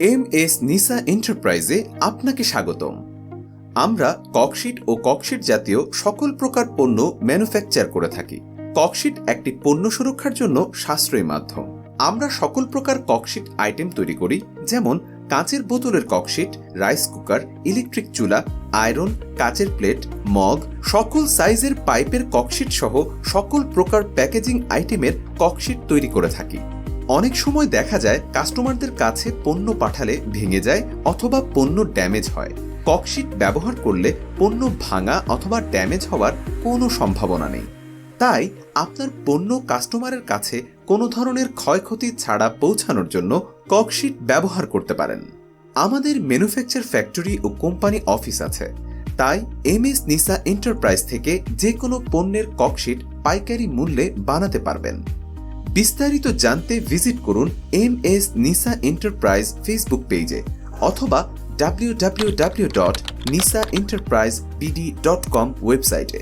M S নিসা এন্টারপ্রাইজে আপনাকে স্বাগতম। আমরা ককশিট ও ককশিট জাতীয় সকল প্রকার পণ্য ম্যানুফ্যাকচার করে থাকি। ককশিট একটি পণ্য সুরক্ষার জন্য সাশ্রয়ী মাধ্যম। আমরা সকল প্রকার ককশিট আইটেম তৈরি করি, যেমন কাঁচের বোতলের cork sheet, rice cooker, electric চুলা, আয়রন, কাচের প্লেট, মগ, সকল সাইজের পাইপের ককশিট সহ সকল প্রকার প্যাকেজিং আইটেমের ককশিট তৈরি করে থাকি। অনেক সময় দেখা যায় কাস্টমারদের কাছে পণ্য পাঠালে ভেঙে যায় অথবা পণ্য ড্যামেজ হয়। ককশিট ব্যবহার করলে পণ্য ভাঙা অথবা ড্যামেজ হওয়ার কোনো সম্ভাবনা নেই। তাই আপনার পণ্য কাস্টমারের কাছে কোনো ধরনের ক্ষয়ক্ষতি ছাড়া পৌঁছানোর জন্য ককশিট ব্যবহার করতে পারেন। আমাদের ম্যানুফ্যাকচার ফ্যাক্টরি ও কোম্পানি অফিস আছে। তাই এম এস নিসা এন্টারপ্রাইজ থেকে যে কোনো পণ্যের ককশিট পাইকারি মূল্যে বানাতে পারবেন। বিস্তারিত জানতে ভিজিট করুন M S Nisa enterprise Facebook পেজে অথবা W W W dot Nisa enterprise BD dot com ওয়েবসাইটে।